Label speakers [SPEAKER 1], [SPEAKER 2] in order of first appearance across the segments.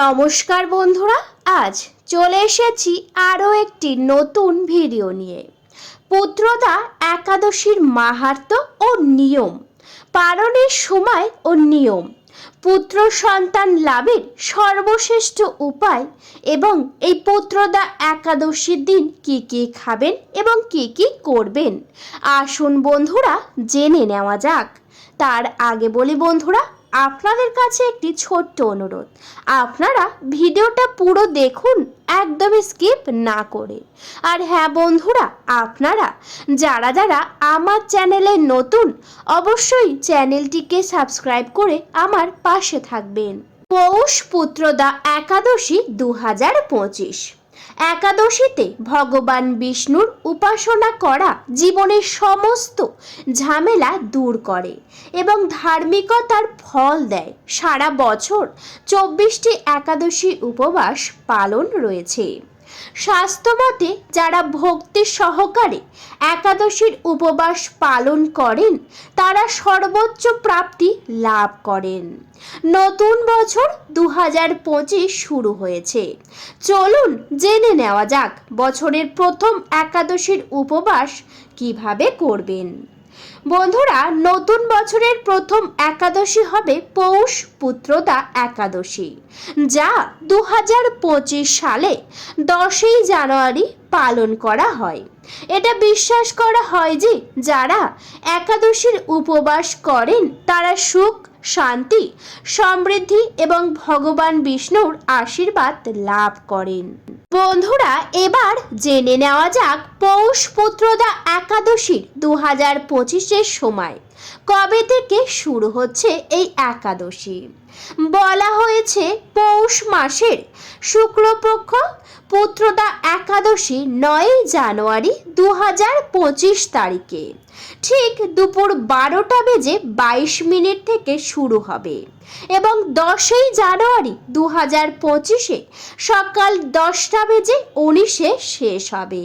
[SPEAKER 1] নমস্কার বন্ধুরা, আজ চলে এসেছি আরও একটি নতুন ভিডিও নিয়ে। পুত্রদা একাদশীর মাহাত্ম ও নিয়ম, পালনের সময় ও নিয়ম, পুত্র সন্তান লাভের সর্বশ্রেষ্ঠ উপায় এবং এই পুত্রদা একাদশীর দিন কি কি খাবেন এবং কি কি করবেন। আসুন বন্ধুরা, জেনে নেওয়া যাক। তার আগে বলি বন্ধুরা আপনাদের কাছে একটি ছোট্ট অনুরোধ। আপনারা ভিডিওটা পুরো দেখুন, একদমই স্কিপ না করে। আর হ্যাঁ বন্ধুরা, আপনারা যারা যারা আমার চ্যানেলে নতুন, অবশ্যই চ্যানেলটিকে সাবস্ক্রাইব করে আমার পাশে থাকবেন। পৌষ পুত্রদা একাদশী দু হাজার পঁচিশ। একাদশীতে ভগবান বিষ্ণুর উপাসনা করা জীবনের সমস্ত ঝামেলা দূর করে এবং ধার্মিকতার ফল দেয়। সারা বছর চব্বিশটি একাদশী উপবাস পালন রয়েছে। স্বাস্থ্যমতে যারা ভক্তি সহকারে একাদশীর উপবাস পালন করেন, তারা সর্বোচ্চ প্রাপ্তি লাভ করেন। নতুন বছর দু শুরু হয়েছে। চলুন জেনে নেওয়া যাক বছরের প্রথম একাদশীর উপবাস কীভাবে করবেন। বন্ধুরা, নতুন বছরের প্রথম একাদশী হবে পৌষ পুত্রদা একাদশী, যা দু হাজার পঁচিশ সালে দশই জানুয়ারি পালন করা হয়। এটা বিশ্বাস করা হয় যে যারা একাদশীর উপবাস করেন, তারা সুখ শান্তি, সমৃদ্ধি এবং ভগবান বিষ্ণুর আশীর্বাদ লাভ করেন। বন্ধুরা, এবার জেনে নেওয়া যাক পৌষ পুত্রদা একাদশীর দু হাজার পঁচিশের সময়। কবে থেকে শুরু হচ্ছে এই একাদশী? বলা হয়েছে পৌষ মাসের শুক্লপক্ষ পুত্রদা একাদশী নয় জানুয়ারি দু হাজার পঁচিশ তারিখে। ঠিক দুপুর বারোটা বেজে বাইশ মিনিট থেকে শুরু হবে এবং দশই জানুয়ারি দু হাজার পঁচিশে সকাল দশটা বেজে উনিশে শেষ হবে।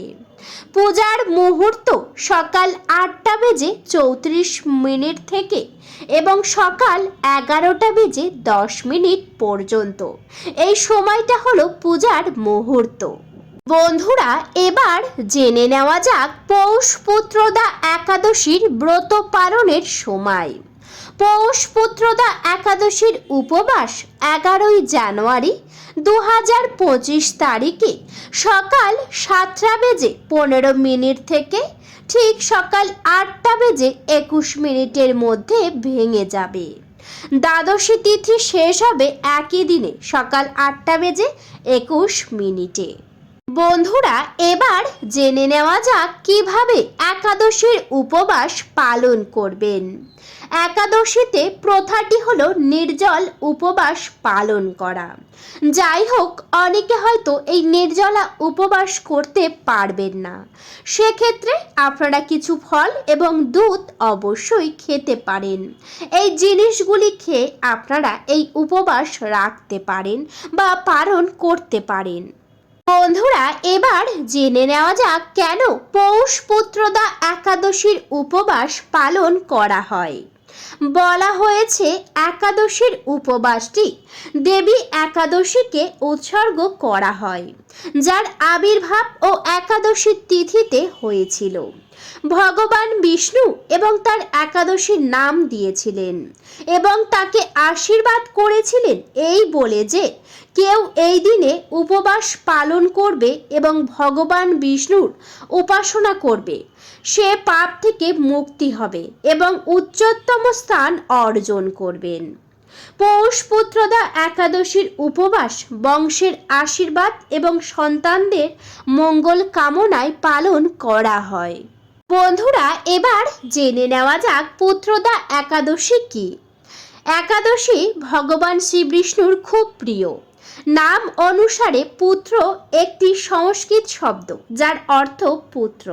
[SPEAKER 1] পূজার মুহূর্ত সকাল আটটা বেজে চৌত্রিশ মিনিট থেকে এবং সকাল এগারোটা বেজে দশ মিনিট পর্যন্ত। এই সময়টা হলো পূজার মুহূর্ত। বন্ধুরা, এবার জেনে নেওয়া যাক পৌষ পুত্রদা একাদশীর ব্রত পালনের সময়। পৌষ পুত্রদা একাদশীর উপবাস এগারোই জানুয়ারি দু হাজার পঁচিশ তারিখে সকাল সাতটা বেজে পনেরো মিনিট থেকে ঠিক সকাল আটটা বেজে একুশ মিনিটের মধ্যে ভেঙে যাবে। দ্বাদশী তিথি শেষ হবে একই দিনে সকাল আটটা বেজে একুশ মিনিটে। বন্ধুরা, এবার জেনে নেওয়া যাক কীভাবে একাদশীর উপবাস পালন করবেন। একাদশীতে প্রথাটি হলো নির্জল উপবাস পালন করা। যাই হোক, অনেকে হয়তো এই নির্জলা উপবাস করতে পারবেন না। সেক্ষেত্রে আপনারা কিছু ফল এবং দুধ অবশ্যই খেতে পারেন। এই জিনিসগুলি খেয়ে আপনারা এই উপবাস রাখতে পারেন বা পালন করতে পারেন। বন্ধুরা এবার জেনে নেওয়া যাক কেন পৌষ পুত্রদা একাদশীর উপবাস পালন করা হয়। বলা হয়েছে একাদশীর উপবাসটি দেবী একাদশীকে উৎসর্গ করা হয়, যার আবির্ভাব ও একাদশীর তিথিতে হয়েছিল। ভগবান বিষ্ণু এবং তার একাদশীর নাম দিয়েছিলেন এবং তাকে আশীর্বাদ করেছিলেন এই বলে যে, কেউ এই দিনে উপবাস পালন করবে এবং ভগবান বিষ্ণুর উপাসনা করবে। সে পাপ থেকে মুক্তি হবে এবং উচ্চতম স্থান অর্জন করবেন। পৌষ পুত্রদা একাদশীর উপবাস, বংশের আশীর্বাদ এবং সন্তানদের মঙ্গল কামনায় পালন করা হয়। বন্ধুরা, এবার জেনে নেওয়া যাক পুত্রদা একাদশী কি। একাদশী ভগবান শ্রীবিষ্ণুর খুব প্রিয়। নাম অনুসারে পুত্র একটি সংস্কৃত শব্দ, যার অর্থ পুত্র।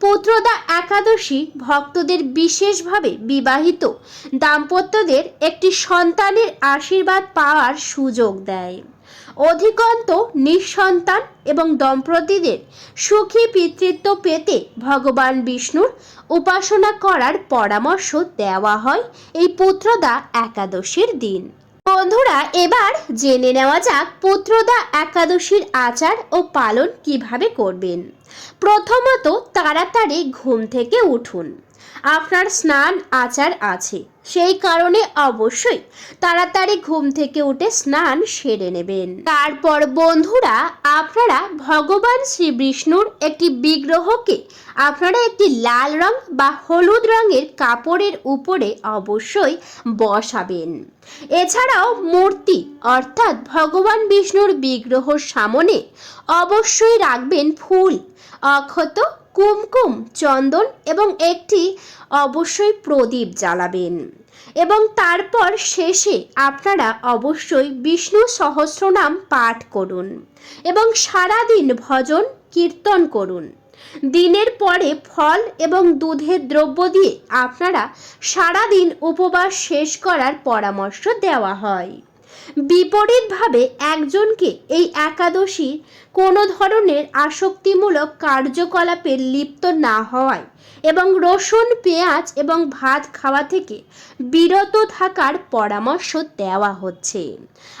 [SPEAKER 1] পুত্রদা একাদশী ভক্তদের বিশেষভাবে বিবাহিত। দাম্পত্যদের একটি সন্তানের আশীর্বাদ পাওয়ার সুযোগ দেয়। অধিকন্ত নিঃসন্তান এবং দম্পতিদের সুখী পিতৃত্ব পেতে ভগবান বিষ্ণুর উপাসনা করার পরামর্শ দেওয়া হয় এই পুত্রদা একাদশীর দিন। বন্ধুরা, এবার জেনে নেওয়া যাক পুত্রদা একাদশীর আচার ও পালন কীভাবে করবেন। প্রথমত তাড়াতাড়ি ঘুম থেকে উঠুন। আপনার স্নান আচার আছে। সেই কারণে অবশ্যই তাড়াতাড়ি ঘুম থেকে উঠে স্নান সেরে নেবেন। তারপর বন্ধুরা, আপনারা ভগবান শ্রী বিষ্ণুর একটি বিগ্রহকে, আপনারা একটি লাল রং বা হলুদ রঙের কাপড়ের উপরে অবশ্যই বসাবেন। এছাড়াও মূর্তি, অর্থাৎ ভগবান বিষ্ণুর বিগ্রহর সামনে অবশ্যই রাখবেন ফুল, অক্ষত কুমকুম, চন্দন এবং একটি অবশ্যই প্রদীপ জ্বালাবেন। এবং তারপর শেষে আপনারা অবশ্যই বিষ্ণু সহস্রনাম পাঠ করুন এবং সারাদিন ভজন, কীর্তন করুন। দিনের পরে ফল এবং দুধের দ্রব্য দিয়ে আপনারা সারাদিন উপবাস শেষ করার পরামর্শ দেওয়া হয়। বিপরীতভাবে একজনকে এই একাদশী কোনো ধরনের আসক্তিমূলক কার্যকলাপে লিপ্ত না হওয়ায় এবং রসুন, পেঁয়াজ এবং ভাত খাওয়া থেকে বিরত থাকার পরামর্শ দেওয়া হচ্ছে।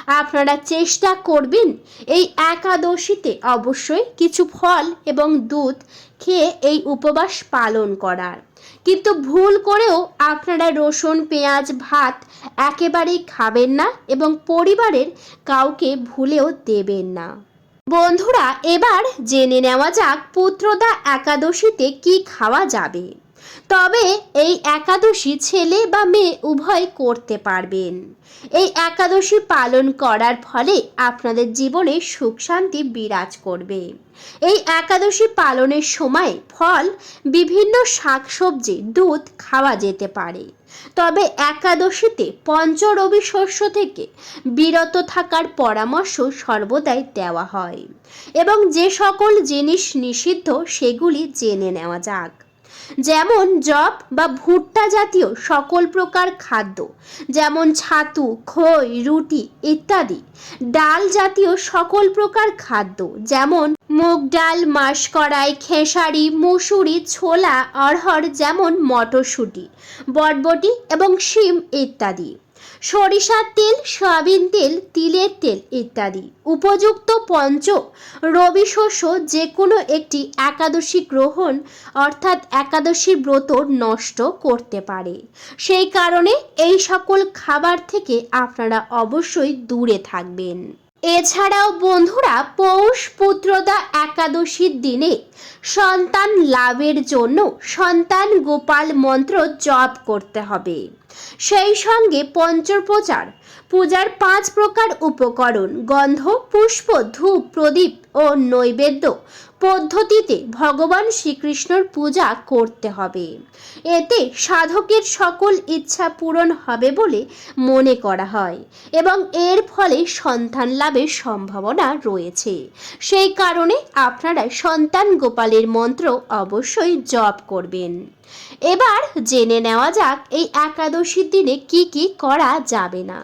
[SPEAKER 1] আপনারা চেষ্টা করবেন এই একাদশীতে অবশ্যই কিছু ফল এবং দুধ খেয়ে এই উপবাস পালন করার। কিন্তু ভুল করেও আপনারা রসুন, পেঁয়াজ, ভাত একেবারেই খাবেন না এবং পরিবারের কাউকে ভুলেও দেবেন না। বন্ধুরা, এবার জেনে নেওয়া যাক পুত্রদা একাদশীতে কি খাওয়া যাবে। তবে এই একাদশী ছেলে বা মেয়ে উভয় করতে পারবেন। এই একাদশী পালন করার ফলে আপনাদের জীবনে সুখ শান্তি বিরাজ করবে। এই একাদশী পালনের সময় ফল, বিভিন্ন শাকসবজি, দুধ খাওয়া যেতে পারে। তবে একাদশীতে পঞ্চরবি শস্য থেকে বিরত থাকার পরামর্শ সর্বদাই দেওয়া হয়। এবং যে সকল জিনিস নিষিদ্ধ, সেগুলি জেনে নেওয়া যাক। যেমন জব বা ভুট্টা জাতীয় সকল প্রকার খাদ্য, যেমন ছাতু, খই, রুটি ইত্যাদি। ডাল জাতীয় সকল প্রকার খাদ্য, যেমন মুগ ডাল মাসকড়াই খেসারি, মুসুরি, ছোলা অরহর যেমন মটরশুঁটি, বটবটি এবং শিম ইত্যাদি। সরিষার তেল, সয়াবিন তেল, তিলের তেল ইত্যাদি। উপযুক্ত পঞ্চ রবি শস্য যে কোনো একটি একাদশী গ্রহণ অর্থাৎ একাদশী ব্রত নষ্ট করতে পারে। সেই কারণে এই সকল খাবার থেকে আপনারা অবশ্যই দূরে থাকবেন। এছাড়াও বন্ধুরা, পৌষ পুত্রদা একাদশীর দিনে সন্তান লাভের জন্য সন্তান গোপাল মন্ত্র জপ করতে হবে। সেই সঙ্গে পঞ্চপ্রচার পূজার পাঁচ প্রকার উপকরণ, গন্ধ, পুষ্প, ধূপ, প্রদীপ ও নৈবেদ্য পদ্ধতিতে ভগবান শ্রীকৃষ্ণর পূজা করতে হবে। এতে সাধকের সকল ইচ্ছা পূরণ হবে বলে মনে করা হয় এবং এর ফলে সন্তান লাভের সম্ভাবনা রয়েছে। সেই কারণে আপনারা সন্তান গোপালের মন্ত্র অবশ্যই জপ করবেন। এবার জেনে নেওয়া যাক এই একাদশীর দিনে কি কি করা যাবে না।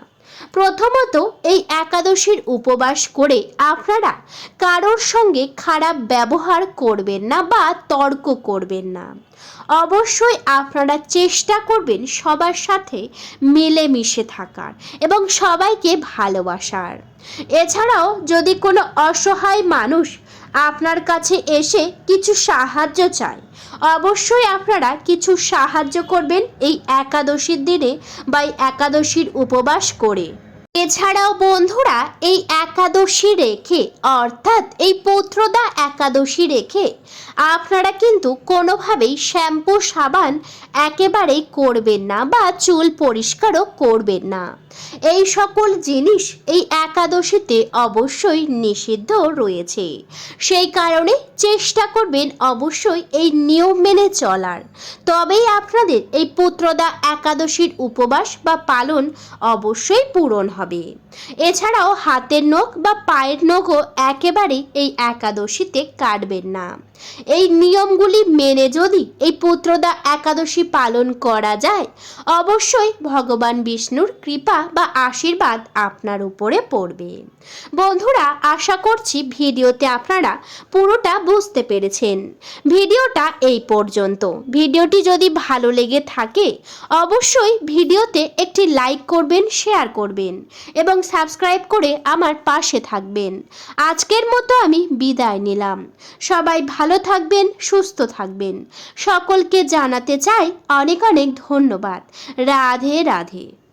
[SPEAKER 1] প্রথমত, এই একাদশীর উপবাস করে আপনারা কারোর সঙ্গে খারাপ ব্যবহার করবেন না বা তর্ক করবেন না। অবশ্যই আপনারা চেষ্টা করবেন সবার সাথে মিলেমিশে থাকার এবং সবাইকে ভালোবাসার। এছাড়াও যদি কোনো অসহায় মানুষ আপনার কাছে এসে কিছু সাহায্য চায় অবশ্যই আপনারা কিছু সাহায্য করবেন এই একাদশীর দিনে বা এই একাদশীর উপবাস করে। এছাড়াও বন্ধুরা, এই একাদশী রেখে, অর্থাৎ এই পুত্রদা একাদশী রেখে, আপনারা কিন্তু কোনোভাবেই শ্যাম্পু সাবান একেবারেই করবেন না বা চুল পরিষ্কারও করবেন না। এই সকল জিনিস এই একাদশীতে অবশ্যই নিষিদ্ধ রয়েছে। সেই কারণে চেষ্টা করবেন অবশ্যই এই নিয়ম মেনে চলার। তবেই আপনাদের এই পুত্রদা একাদশীর উপবাস বা পালন অবশ্যই পূরণ হবে। এছাড়াও হাতের নখ বা পায়ের নখও একেবারেই এই একাদশীতে কাটবেন না। এই নিয়মগুলি মেনে যদি এই পুত্রদা একাদশী পালন করা যায়, অবশ্যই ভগবান বিষ্ণুর কৃপা বা আশীর্বাদ আপনার উপরে পড়বে। বন্ধুরা, আশা করছি ভিডিওতে আপনারা পুরোটা বুঝতে পেরেছেন। ভিডিওটা এই পর্যন্ত। ভিডিওটি যদি ভালো লেগে থাকে, অবশ্যই ভিডিওতে একটি লাইক করবেন, শেয়ার করবেন। এবং সাবস্ক্রাইব করে আমার পাশে থাকবেন। আজকের মতো আমি বিদায় নিলাম। সবাই ভালো থাকবেন, সুস্থ থাকবেন। সকলকে জানাতে চাই অনেক অনেক ধন্যবাদ। রাধে রাধে।